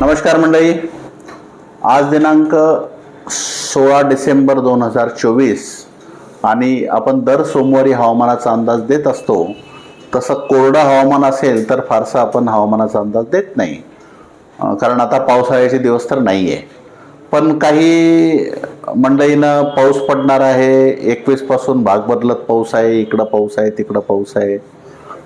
नमस्कार मंडळी. आज दिनांक सोळा डिसेंबर दोन हजार चोवीस आणि आपण दर सोमवारी हवामानाचा अंदाज देत असतो. तसं कोरडं हवामान असेल तर फारसा आपण हवामानाचा अंदाज देत नाही. कारण आता पावसाळ्याचे दिवस तर नाही आहे पण काही मंडळीनं पाऊस पडणार आहे. एकवीसपासून भाग बदलत पाऊस आहे इकडं पाऊस आहे तिकडं पाऊस आहे.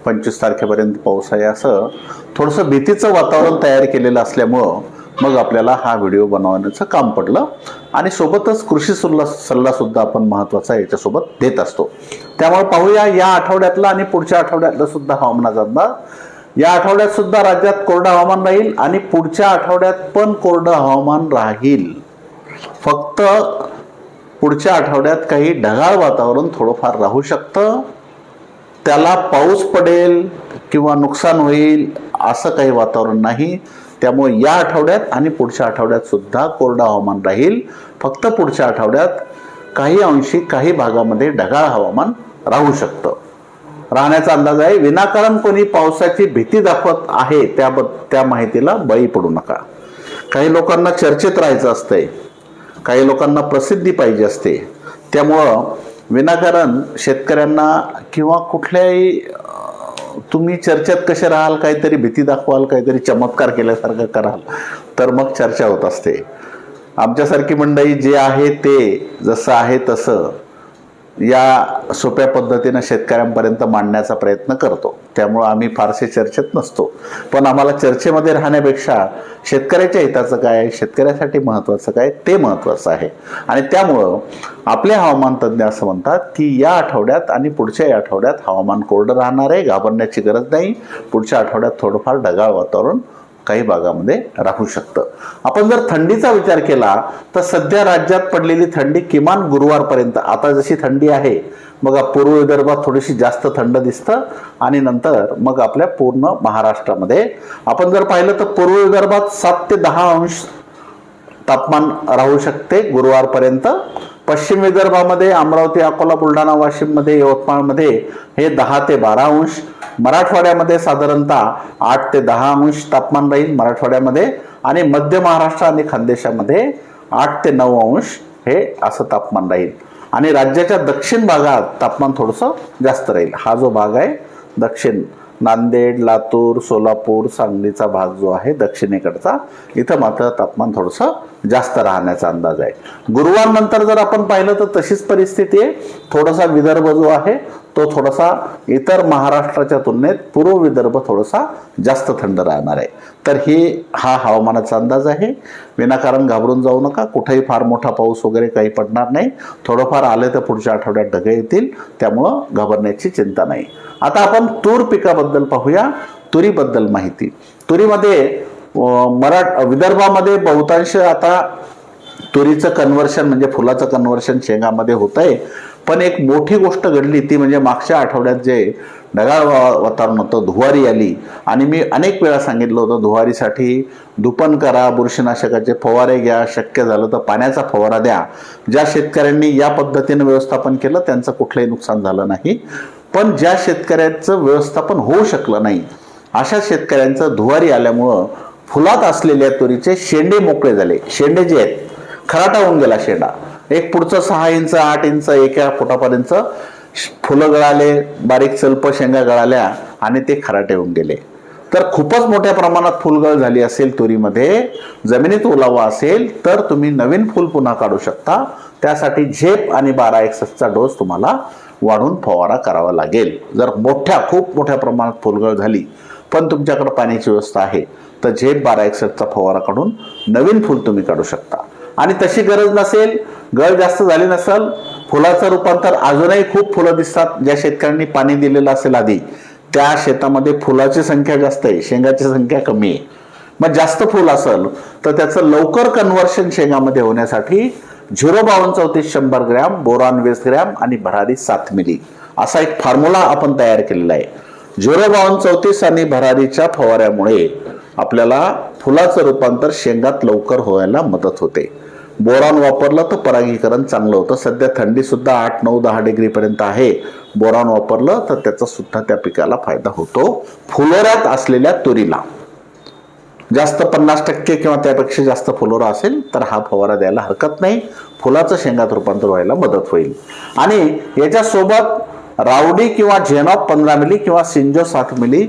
पंचवीस तारखेपर्यंत पाऊस आहे असं थोडंसं भीतीचं वातावरण तयार केलेलं असल्यामुळं मग आपल्याला हा व्हिडिओ बनवण्याचं काम पडलं. आणि सोबतच कृषी सल्ला सल्लासुद्धा आपण महत्त्वाचा याच्यासोबत देत असतो. त्यामुळे पाहूया या आठवड्यातला आणि पुढच्या आठवड्यातला सुद्धा हवामानाचा अंदाज. या आठवड्यात सुद्धा राज्यात कोरडं हवामान राहील आणि पुढच्या आठवड्यात पण कोरडं हवामान राहील. फक्त पुढच्या आठवड्यात काही ढगाळ वातावरण थोडंफार राहू शकतं. त्याला पाऊस पडेल किंवा नुकसान होईल असं काही वातावरण नाही. त्यामुळे या आठवड्यात आणि पुढच्या आठवड्यात सुद्धा कोरडं हवामान राहील. फक्त पुढच्या आठवड्यात काही अंशी काही भागामध्ये ढगाळ हवामान राहू शकतं. राहण्याचा अंदाज आहे विनाकारण कोणी पावसाची भीती दाखवत आहे त्या त्या माहितीला बळी पडू नका. काही लोकांना चर्चेत राहायचं असतंय. काही लोकांना प्रसिद्धी पाहिजे असते. त्यामुळं विनाकारण शेतकऱ्यांना किंवा कुठल्याही तुम्ही चर्चेत कसे राहाल काहीतरी भीती दाखवाल काहीतरी चमत्कार केल्यासारखं कराल तर मग चर्चा होत असते. आमच्यासारखी मंडळी जे आहे ते जसं आहे तसं. या सोप्या पद्धतीनं शेतकऱ्यांपर्यंत मांडण्याचा प्रयत्न करतो. त्यामुळं आम्ही फारसे चर्चेत नसतो. पण आम्हाला चर्चेमध्ये राहण्यापेक्षा शेतकऱ्याच्या हिताचं काय शेतकऱ्यासाठी महत्त्वाचं काय ते महत्त्वाचं आहे. आणि त्यामुळं आपले हवामान तज्ज्ञ असं म्हणतात की या आठवड्यात आणि पुढच्या या आठवड्यात हवामान कोरडं राहणार आहे घाबरण्याची गरज नाही. पुढच्या आठवड्यात थोडंफार ढगाळ वातावरण काही भागामध्ये राहू शकतं. आपण जर थंडीचा विचार केला तर सध्या राज्यात पडलेली थंडी किमान गुरुवारपर्यंत आता जशी थंडी आहे मग पूर्व विदर्भात थोडीशी जास्त थंड दिसतं आणि नंतर मग आपल्या पूर्ण महाराष्ट्रामध्ये. आपण जर पाहिलं तर पूर्व विदर्भात सात ते दहा अंश तापमान राहू शकते गुरुवारपर्यंत. पश्चिम विदर्भामध्ये अमरावती अकोला बुलढाणा वाशिममध्ये यवतमाळमध्ये हे दहा ते बारा अंश मराठवाड्यामध्ये साधारणतः आठ ते दहा अंश तापमान राहील मराठवाड्यामध्ये आणि मध्य महाराष्ट्र आणि खानदेशामध्ये आठ ते नऊ अंश हे असं तापमान राहील. आणि राज्याच्या दक्षिण भागात तापमान थोडंसं जास्त राहील. हा जो भाग आहे दक्षिण नांदेड लातूर सोलापूर सांगलीचा भाग जो आहे दक्षिणेकडचा इथं मात्र तापमान थोडंसं जास्त राहण्याचा अंदाज आहे. गुरुवारनंतर जर आपण पाहिलं तर तशीच परिस्थिती आहे. थोडासा विदर्भ जो आहे तो थोडासा इतर महाराष्ट्राच्या तुलनेत पूर्व विदर्भ थोडासा जास्त थंड राहणार आहे. तर हे हा हवामानाचा अंदाज आहे. विनाकारण घाबरून जाऊ नका. कुठेही फार मोठा पाऊस वगैरे काही पडणार नाही. थोडंफार आले तर पुढच्या आठवड्यात ढगे येतील. त्यामुळं घाबरण्याची चिंता नाही. आता आपण तूर पिकाबद्दल पाहूया. तुरीबद्दल माहिती. तुरीमध्ये मराठ विदर्भामध्ये बहुतांश आता तुरीचं कन्व्हर्शन म्हणजे फुलाचं कन्व्हर्शन शेंगामध्ये होत आहे पण एक मोठी गोष्ट घडली ती म्हणजे मागच्या आठवड्यात जे ढगाळ वातावरण होतं धुवारी आली. आणि मी अनेक वेळा सांगितलं होतं धुवारीसाठी दुपन करा बुरशीनाशकाचे फवारे घ्या शक्य झालं तर पाण्याचा फवारा द्या. ज्या शेतकऱ्यांनी या पद्धतीनं व्यवस्थापन केलं त्यांचं कुठलंही नुकसान झालं नाही. पण ज्या शेतकऱ्यांचं व्यवस्थापन होऊ शकलं नाही अशा शेतकऱ्यांचं धुवारी आल्यामुळं फुलात असलेल्या तुरीचे शेंडे मोकळे झाले. शेंडे जे आहेत खराटा होऊन गेला शेंडा. एक पुढचं सहा इंच आठ इंच एका फुटापर्यंत फुलं गळाले बारीक सल्प शेंगा गळाल्या आणि ते खराटे होऊन गेले. तर खूपच मोठ्या प्रमाणात फुलगळ झाली असेल तुरीमध्ये जमिनीत ओलावा असेल तर तुम्ही नवीन फुल पुन्हा काढू शकता. त्यासाठी झेप आणि बारा एक्सचा डोस तुम्हाला वाढून फवारा करावा लागेल. जर मोठ्या खूप मोठ्या प्रमाणात फुलगळ झाली पण तुमच्याकडे पाण्याची व्यवस्था आहे तर झेप बारा एक्सचा फवारा काढून नवीन फुल तुम्ही काढू शकता. आणि तशी गरज नसेल गळ जास्त झाली नसेल फुलाचं रूपांतर अजूनही खूप फुलं दिसतात ज्या शेतकऱ्यांनी पाणी दिलेलं असेल आधी. त्या शेतामध्ये फुलाची संख्या जास्त आहे शेंगाची संख्या कमी आहे. मग जास्त फुल असेल तर त्याचं लवकर कन्व्हर्शन शेंगामध्ये होण्यासाठी झिरो बावन्न चौतीस शंभर ग्रॅम बोरान वीस ग्रॅम आणि भरारी सात मिली. असा एक फॉर्म्युला आपण तयार केलेला आहे. झिरो बावन्न चौतीस आणि भरारीच्या फवाऱ्यामुळे आपल्याला फुलाचं रूपांतर शेंगात लवकर व्हायला मदत होते. बोरॉन वापरलं तर परागीकरण चांगलं होतं. सध्या थंडी सुद्धा आठ नऊ दहा डिग्रीपर्यंत आहे. बोरॉन वापरलं तर त्याचा सुद्धा त्या पिकाला फायदा होतो. फुलोऱ्यात असलेल्या तुरीला. जास्त पन्नास टक्के किंवा त्यापेक्षा जास्त फुलोरा असेल तर हा फवारा द्यायला हरकत नाही. फुलाचं शेंगात रूपांतर व्हायला मदत होईल. आणि याच्यासोबत रावडी किंवा झेनॉप पंधरा मिली किंवा सिंजो सात मिली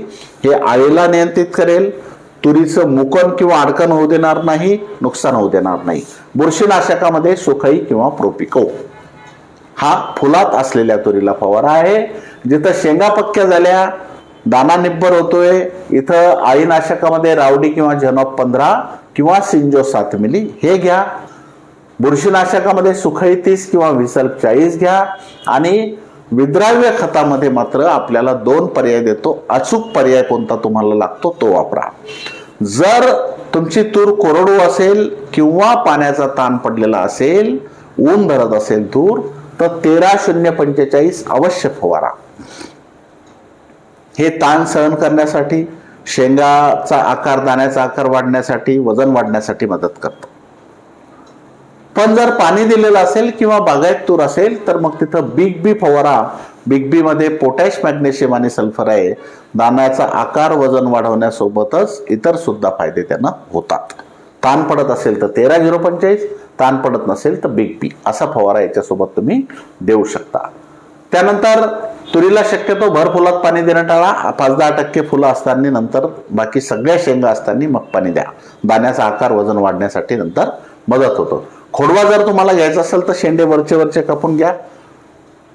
हे आळीला नियंत्रित करेल. तुरीचं मुकन किंवा अडकण होऊ देणार नाही नुकसान होऊ देणार नाही. बुरशीनाशकामध्ये सुखई किंवा प्रोपिको. हा फुलात असलेल्या तुरीला फवारा आहे. जिथं शेंगा पक्क्या झाल्या दाना निब्बर होतोय इथं आळीनाशकामध्ये रावडी किंवा झनॉप पंधरा किंवा सिंजो सात मिली हे घ्या. बुरशीनाशकामध्ये सुखई तीस किंवा विसर्ग चाळीस घ्या. आणि विद्राव्य खतामध्ये मात्र आपल्याला दोन पर्याय देतो. अचूक पर्याय कोणता तुम्हाला लागतो तो वापरा. जर तुमची तूर कोरडू असेल किंवा पाण्याचा ताण पडलेला असेल ऊन धरत असेल तूर तर तेरा शून्य पंचेचाळीस अवश्य फवारा. हे ताण सहन करण्यासाठी शेंगाचा आकार दाण्याचा आकार वाढण्यासाठी वजन वाढण्यासाठी मदत करतं. पण जर पाणी दिलेलं असेल किंवा बागायत तूर असेल तर मग तिथं बिग बी फवारा बिग बी मध्ये पोटॅश मॅग्नेशियम आणि सल्फर आहे. दाण्याचा आकार वजन वाढवण्यासोबतच इतर सुद्धा फायदे त्यांना होतात. ताण पडत असेल तर तेरा झिरो पंचेचाळीस ताण पडत नसेल तर बिग बी असा फवारा याच्यासोबत तुम्ही देऊ शकता. त्यानंतर तुरीला शक्यतो भर फुलात पाणी देणं टाळा. पाच दहा टक्के फुलं असताना नंतर बाकी सगळ्या शेंगा असताना मग पाणी द्या. दाण्याचा आकार वजन वाढण्यासाठी नंतर मदत होतो. खोडवा जर तुम्हाला घ्यायचा असेल तर शेंडे वरचे वरचे कापून घ्या.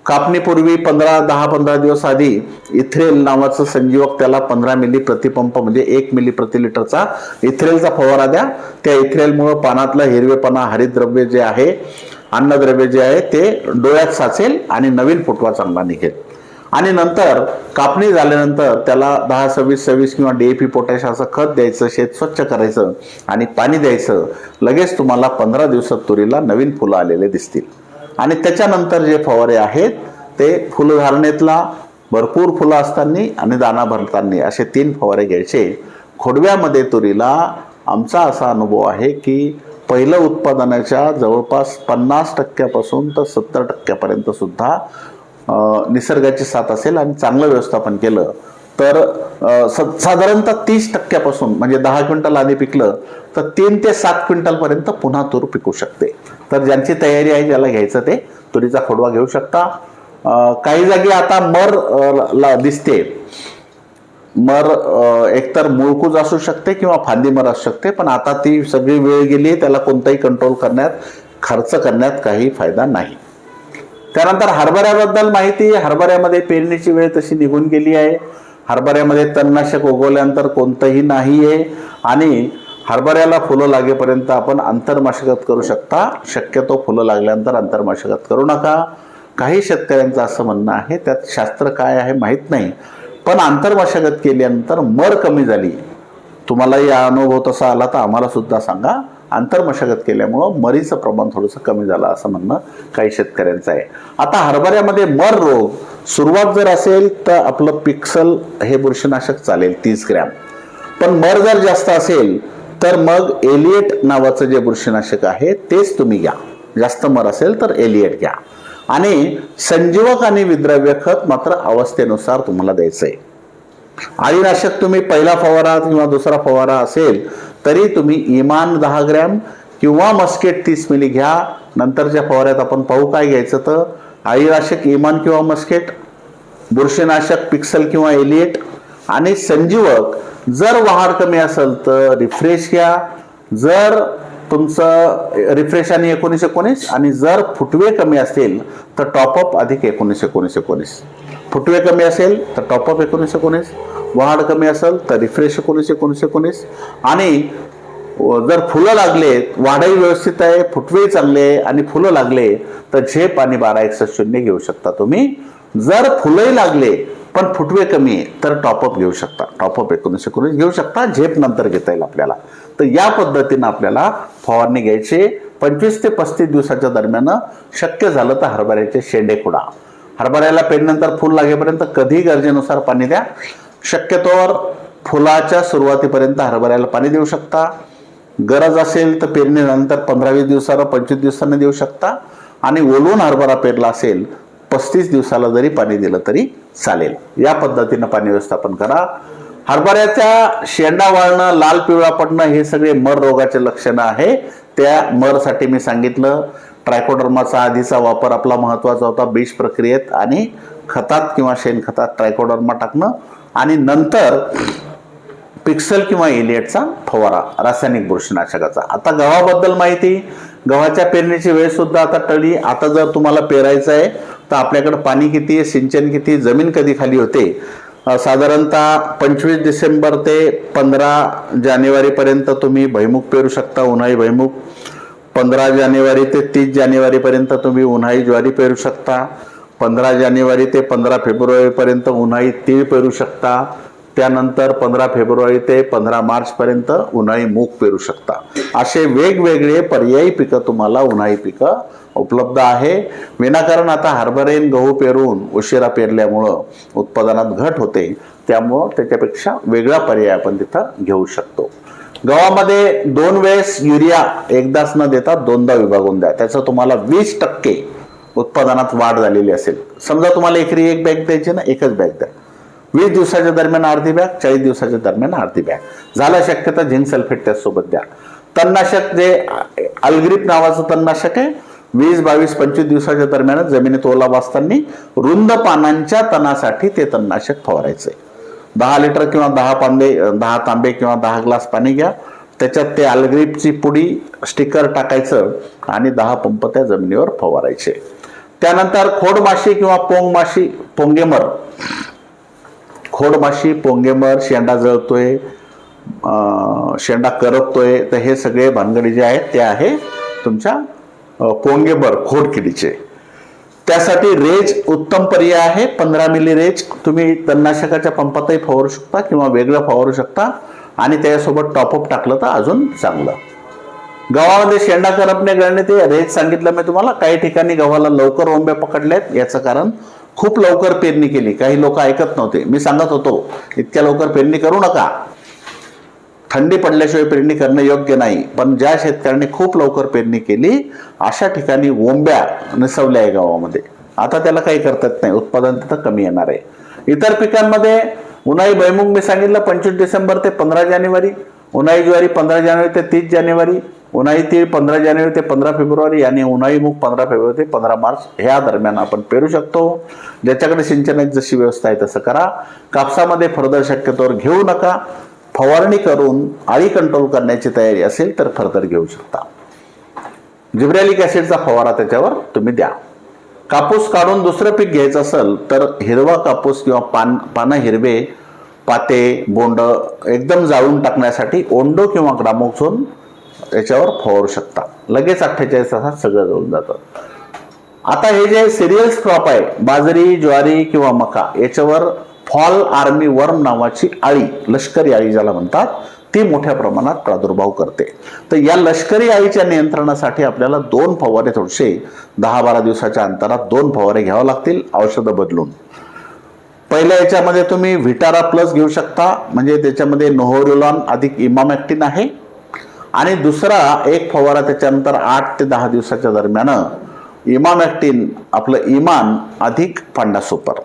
कापणीपूर्वी पंधरा दहा पंधरा दिवस आधी इथ्रेल नावाचं संजीवक त्याला पंधरा मिली प्रतिपंप म्हणजे एक मिली प्रति लिटरचा इथ्रेलचा फवारा द्या. त्या इथ्रेलमुळं पानातलं हिरवेपणा हरितद्रव्य जे आहे अन्नद्रव्य जे आहे ते डोळ्यात साचेल आणि नवीन फुटवा चांगला निघेल. आणि नंतर कापणी झाल्यानंतर त्याला दहा सव्वीस सव्वीस किंवा डीएपी पोटॅश असं खत द्यायचं शेत स्वच्छ करायचं आणि पाणी द्यायचं. लगेच तुम्हाला पंधरा दिवसात तुरीला नवीन फुलं आलेले दिसतील. आणि त्याच्यानंतर जे फवारे आहेत ते फुलधारणेतला भरपूर फुलं असताना आणि दाना भरताना असे तीन फवारे घ्यायचे. खोडव्यामध्ये तुरीला आमचा असा अनुभव आहे की पहिलं उत्पादनाच्या जवळपास पन्नास टक्क्यापासून तर सत्तर टक्क्यापर्यंत सुद्धा निसर्गाची साथ असेल आणि चांगलं व्यवस्थापन केलं. तर स- साधारणतः तीस टक्क्यापासून म्हणजे दहा क्विंटल आधी पिकलं तर तीन ते सात क्विंटल पर्यंत पुन्हा तूर पिकू शकते. तर ज्यांची तयारी आहे ज्याला घ्यायचं ते तुरीचा खोडवा घेऊ शकता. काही जागी आता मर ला दिसते. मर एकतर मुळकूज असू शकते किंवा फांदी मर असू शकते पण आता ती सगळी वेळ गेली त्याला कोणताही कंट्रोल करण्यात खर्च करण्यात काही फायदा नाही. त्यानंतर हरभऱ्याबद्दल माहिती हरभऱ्यामध्ये पेरणीची वेळ तशी निघून गेली आहे. हरभऱ्यामध्ये तणनाशक उगवल्यानंतर कोणतंही नाही आहे आणि हरभऱ्याला फुलं लागेपर्यंत आपण आंतरमशागत करू शकता. शक्यतो फुलं लागल्यानंतर आंतरमशागत करू नका. काही शेतकऱ्यांचं असं म्हणणं आहे त्यात शास्त्र काय आहे माहीत नाही. पण आंतरमशागत केल्यानंतर मर कमी झाली. तुम्हाला या अनुभव तसा आला तर आम्हाला सुद्धा सांगा. आंतरमशागत केल्यामुळं मरीचं प्रमाण थोडंसं कमी झालं असं म्हणणं काही शेतकऱ्यांचं आहे. आता हरभऱ्यामध्ये मर रोग सुरुवात जर असेल तर आपलं पिक्सल हे बुरशीनाशक चालेल तीस ग्रॅम. पण मर जर जास्त असेल तर मग एलिएट नावाचं जे बुरशीनाशक आहे तेच तुम्ही घ्या. जास्त मर असेल तर एलिएट घ्या. आणि संजीवक आणि विद्रव्य खत मात्र अवस्थेनुसार तुम्हाला द्यायचं आहे आळीनाशक तुम्ही पहिला फवारा किंवा दुसरा फवारा असेल तरी तुम्ही इमान दहा ग्रॅम किंवा मस्केट तीस मिली घ्या. नंतरच्या फवाऱ्यात आपण पाहू काय घ्यायचं तर आईनाशक इमान किंवा मस्केट बुरशीनाशक पिक्सल किंवा एलिएट आणि संजीवक. जर वहार कमी असेल तर रिफ्रेश घ्या. जर तुमचं रिफ्रेश आणि एकोणीस एकोणीस आणि जर फुटवे कमी असेल तर टॉपअप अधिक एकोणीस एकोणीस एकोणीस. फुटवे कमी असेल तर टॉपअप एकोणीस एकोणीस. वाढ कमी असेल तर रिफ्रेश एकोणीस एकोणीस एकोणीस आणि जर फुलं लागले वाढही व्यवस्थित आहे फुटवेही चांगले आहे आणि फुलं लागले तर झेप आणि बारा एकसष्ट शून्य घेऊ शकता तुम्ही. जर फुलंही लागले पण फुटवे कमी आहे तर टॉपअप घेऊ शकता. टॉपअप एकोणीस एकोणीस घेऊ शकता झेप नंतर घेता येईल आपल्याला. तर या पद्धतीनं आपल्याला फवारणी घ्यायची. पंचवीस ते पस्तीस दिवसाच्या दरम्यान शक्य झालं तर हरभऱ्याचे शेंडे खुडा. हरभऱ्याला पेरणीनंतर फुल लागेपर्यंत कधी गरजेनुसार पाणी द्या. शक्यतोवर फुलाच्या सुरुवातीपर्यंत हरभऱ्याला पाणी देऊ शकता. गरज असेल तर पेरणीनंतर पंधरा वीस दिवसाला पंचवीस दिवसांनी देऊ शकता. आणि ओलून हरभरा पेरला असेल पस्तीस दिवसाला जरी पाणी दिलं तरी चालेल. या पद्धतीनं पाणी व्यवस्थापन करा. हरभऱ्याच्या शेंडा वाळणं लाल पिवळा पडणं हे सगळे मर रोगाचे लक्षणं आहे. त्या मरसाठी मी सांगितलं ट्रायकोडर्माचा आधीचा वापर आपला महत्त्वाचा होता बीज प्रक्रियेत. आणि खतात किंवा शेणखतात ट्रायकोडर्मा टाकणं आणि नंतर पिक्सल किंवा एलियटचा फवारा रासायनिक बुरशीनाशकाचा. आता गव्हाबद्दल माहिती गव्हाच्या पेरणीची वेळ सुद्धा आता टळली. आता जर तुम्हाला पेरायचं आहे तर आपल्याकडे पाणी किती आहे सिंचन किती जमीन कधी खाली होते? साधारणतः पंचवीस डिसेंबर ते पंधरा जानेवारीपर्यंत तुम्ही भैमुख पेरू शकता उन्हाळी भैमुख पंधरा जानेवारी ते तीस जानेवारीपर्यंत तुम्ही उन्हाळी ज्वारी पेरू शकता. पंधरा जानेवारी ते पंधरा फेब्रुवारीपर्यंत उन्हाळी तीळ पेरू शकता. त्यानंतर पंधरा फेब्रुवारी ते पंधरा मार्चपर्यंत उन्हाळी मूग पेरू शकता. असे वेगवेगळे पर्यायी पिकं तुम्हाला उन्हाळी पिकं उपलब्ध आहे. विनाकारण आता हरभरेन गहू पेरून उशिरा पेरल्यामुळं उत्पादनात घट होते. त्यामुळं त्याच्यापेक्षा वेगळा पर्याय आपण तिथं घेऊ शकतो. गव्हामध्ये दोन वेळेस युरिया एकदाच न देता दोनदा विभागून द्या. त्याचं तुम्हाला वीस टक्के उत्पादनात वाढ झालेली असेल. समजा तुम्हाला एकरी एक बॅग द्यायची ना एकच बॅग द्या. वीस दिवसाच्या दरम्यान अर्धी बॅग चाळीस दिवसाच्या दरम्यान अर्धी बॅग. झाला शक्यता झिंक सल्फेट त्यासोबत द्या. तणनाशक जे अल्ग्रिप नावाचं तणनाशक आहे वीस बावीस पंचवीस दिवसाच्या दरम्यान जमिनीत ओलावा असताना रुंद पानांच्या तणासाठी ते तणनाशक फवारायचे दहा लिटर किंवा दहा पांबे दहा तांबे किंवा दहा ग्लास पाणी घ्या. त्याच्यात ते अल्ग्रिपची पुडी स्टिकर टाकायचं आणि दहा पंप त्या जमिनीवर फवारायचे. त्यानंतर खोडमाशी किंवा पोंग माशी पोंगेमर. खोडमाशी पोंगेमर शेंडा जळतोय शेंडा करपतोय तर हे सगळे भानगडी जे आहेत ते आहे तुमच्या पोंगेमर पोंगेबर खोडकिडीचे. त्यासाठी रेज उत्तम पर्याय आहे पंधरा मिली रेज. तुम्ही तणनाशकाच्या पंपातही फवारू शकता किंवा वेगळं फवारू शकता. आणि त्याच्यासोबत टॉपअप टाकलं तर अजून चांगलं. गव्हामध्ये शेंडा करपणे गळणे ते रेट सांगितलं मी तुम्हाला. काही ठिकाणी गव्हाला लवकर ओंब्या पकडल्यात याचं कारण खूप लवकर पेरणी केली. काही लोक ऐकत नव्हते. मी सांगत होतो इतक्या लवकर पेरणी करू नका. थंडी पडल्याशिवाय पेरणी करणं योग्य नाही. पण ज्या शेतकऱ्यांनी खूप लवकर पेरणी केली अशा ठिकाणी ओंब्या नसवल्या आहे गावामध्ये आता त्याला काही करतात नाही. उत्पादन तिथं कमी येणार आहे. इतर पिकांमध्ये उन्हाळी भैमुग मी सांगितलं पंचवीस डिसेंबर ते पंधरा जानेवारी. उन्हाळी ज्वारी पंधरा जानेवारी ते तीस जानेवारी. उन्हाळी तीळ पंधरा जानेवारी ते पंधरा फेब्रुवारी आणि उन्हाळी मूग पंधरा फेब्रुवारी ते पंधरा मार्च ह्या दरम्यान आपण पेरू शकतो. ज्याच्याकडे सिंचनाची जशी व्यवस्था आहे तसं करा. कापसामध्ये फर्दर शक्यतोवर घेऊ नका. फवारणी करून आळी कंट्रोल करण्याची तयारी असेल तर फर्दर घेऊ शकता. जिब्रॅलिक ॲसिडचा फवारा त्याच्यावर तुम्ही द्या. कापूस काढून दुसरं पीक घ्यायचं असेल तर हिरवा कापूस किंवा पान पानं हिरवे पाते बोंड एकदम जाळून टाकण्यासाठी ओंडो किंवा ग्रामोक्झोन याच्यावर फवारू शकता. लगेच अठ्ठेचाळीस तासात सगळं जळून जातं. आता हे जे सिरियल्स क्रॉप आहे बाजरी ज्वारी किंवा मका याच्यावर फॉल आर्मी वर्म नावाची आळी लष्करी आळी ज्याला म्हणतात ती मोठ्या प्रमाणात प्रादुर्भाव करते. तर या लष्करी आळीच्या नियंत्रणासाठी आपल्याला दोन फवारे थोडेसे दहा बारा दिवसाच्या अंतरात दोन फवारे घ्यावे लागतील औषधं बदलून. पहिल्या याच्यामध्ये तुम्ही व्हिटारा प्लस घेऊ शकता म्हणजे त्याच्यामध्ये नोहोरुलॉन अधिक इमामॅक्टिन आहे आणि दुसरा एक फवारा त्याच्यानंतर आठ ते दहा दिवसाच्या दरम्यान इमामॅक्टिन आपलं इमान अधिक पांडा सुपर.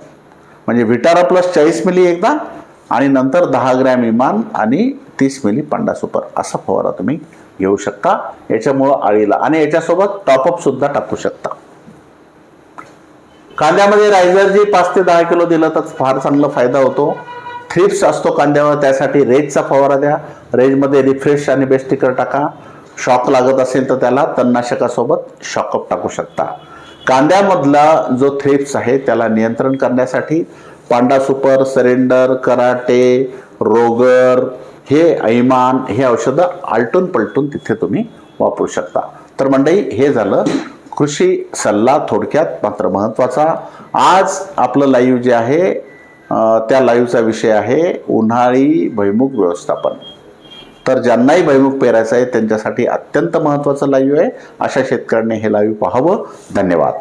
म्हणजे विटारा प्लस चाळीस मिली एकदा आणि नंतर दहा ग्रॅम इमान आणि तीस मिली पांडा सुपर. असा फवारा तुम्ही घेऊ शकता. याच्यामुळं आळीला आणि याच्यासोबत टॉपअप सुद्धा टाकू शकता. कांद्यामध्ये रायझर जी पाच ते दहा किलो दिलं तर फार चांगला फायदा होतो. थ्रिप्स असतो कांद्यावर त्यासाठी रेजचा फवारा द्या. रेजमध्ये रिफ्रेश आणि बेस्टिकर टाका. शॉक लागत असेल तर त्याला तणनाशकासोबत शॉकअप टाकू शकता. कांद्यामधला जो थ्रिप्स आहे त्याला नियंत्रण करण्यासाठी Panda Super surrender karate Rogor हे ऐमान हे औषधं आलटून पलटून तिथे तुम्ही वापरू शकता. तर मंडई हे झालं कृषी सल्ला थोडक्यात मात्र महत्त्वाचा. आज आपलं लाईव्ह जे आहे त्या लाईव्हचा विषय आहे उन्हाळी भैमुख व्यवस्थापन. तर ज्यांनाही भैमुख पेरायचं आहे त्यांच्यासाठी अत्यंत महत्त्वाचं लाईव्ह आहे. अशा शेतकऱ्यांनी हे लाईव्ह पाहावं. धन्यवाद.